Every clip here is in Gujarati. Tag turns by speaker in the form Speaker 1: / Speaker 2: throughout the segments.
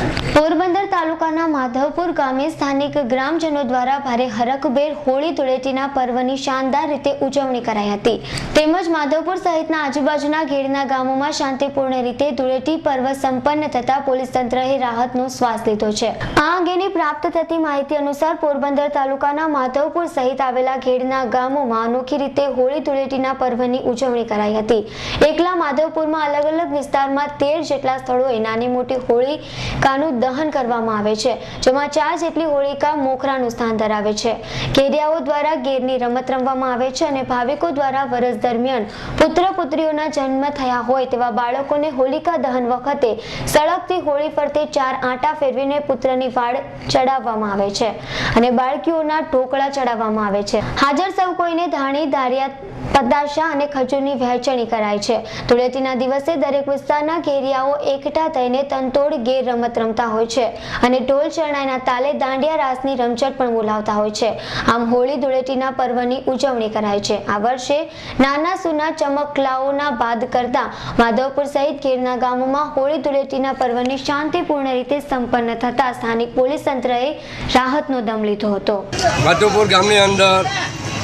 Speaker 1: Thank you. પોરબંદર તાલુકાના માધવપુર ગામે સ્થાનિક ગ્રામજનો દ્વારા ભારે હરખભેર હોળી ધૂળેટીના પર્વની શાનદાર રીતે ઉજવણી કરાઈ હતી. તેમજ માધવપુર સહિતના આજુબાજુના ઘેરના ગામોમાં શાંતિપૂર્ણ રીતે ધૂળેટી પર્વ સંપન્ન થતા પોલીસ તંત્રએ રાહતનો શ્વાસ લીધો છે. આ અંગેની પ્રાપ્ત થતી માહિતી અનુસાર પોરબંદર તાલુકાના માધવપુર સહિત આવેલા ઘેરના ગામોમાં અનોખી રીતે હોળી ધૂળેટીના પર્વની ઉજવણી કરાઈ હતી. એકલા માધવપુરમાં અલગ અલગ વિસ્તારમાં તેર જેટલા સ્થળોએ નાની મોટી દહન કરવામાં આવે છે, જેમાં ચાર જેટલી હોળિકા મોખરાનું સ્થાન ધરાવે છે. કેડિયાઓ દ્વારા ગેરની રમત રમવામાં આવે છે અને ભાવિકો દ્વારા વરસ દરમિયાન પુત્ર પુત્રીઓના જન્મ થયા હોય તેવા બાળકોને હોલિકા દહન વખતે સળગતી હોળી ફરતે ચાર આંટા ફેરવીને પુત્રની વાડ ચડાવવામાં આવે છે અને બાળકીઓના ઢોકળા ચડાવવામાં આવે છે. હાજર સૌ કોઈને ધાણી, ધારિયા પતાશા અને ખજૂરની વહેંચણી કરાય છે. ધૂળેટીના દિવસે દરેક વિસ્તારના ઘેરિયાઓ એકઠા થઈને તંતોડ ગેર રમત રમતા હોય છે અને ઢોલ શરણાઈના તાલે દાંડિયા રાસની રમઝટ પણ બોલાવતા હોય છે. આમ હોળી ધૂળેટીના પર્વની ઉજવણી કરાય છે. આ વર્ષે નાના સુના ચમકલાઓના બાદ કરતા માધવપુર સહિત ગીરના ગામોમાં હોળી ધૂળેટીના પર્વની શાંતિપૂર્ણ રીતે સંપન્ન થતા સ્થાનિક પોલીસ તંત્રએ રાહતનો દમ લીધો હતો.
Speaker 2: માધવપુર ગામની અંદર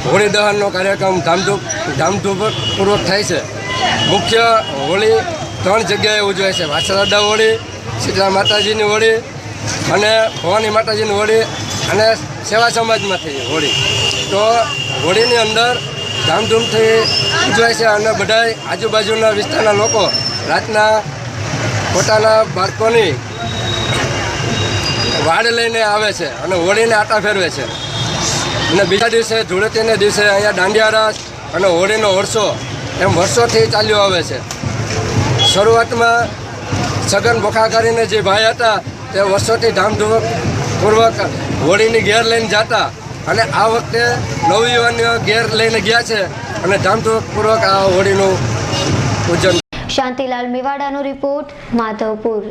Speaker 2: હોળી દહનનો કાર્યક્રમ ધામધૂમ, ધામધૂમપૂર્વક થાય છે. મુખ્ય હોળી ત્રણ જગ્યાએ ઉજવાય છે. વાસરડા હોળી, શીતળા માતાજીની હોળી અને ભવાની માતાજીની હોળી અને સેવા સમાજમાંથી હોળી. તો હોળીની અંદર ધામધૂમથી ઉજવાય છે અને બધાય આજુબાજુના વિસ્તારના લોકો રાતના પોતાના બાળકોની વાડ લઈને આવે છે અને હોળીને આટા ફેરવે છે. અને બીજા દિવસે ધૂળેટીના દિવસે અહીંયા દાંડિયા રાસ અને હોળીનો વર્ષો એમ વર્ષોથી ચાલ્યો આવે છે. શરૂઆતમાં સગન બોખાકારીને જે ભાઈ હતા, તે વર્ષોથી ધામધૂમપૂર્વક હોળીની ઘેર લઈને જતા અને આ વખતે નવયુવાનીઓ ઘેર લઈને ગયા છે અને ધામધૂમપૂર્વક આ હોળીનું પૂજન
Speaker 1: શાંતિલાલ મેવાડાનો રિપોર્ટ, માધવપુર.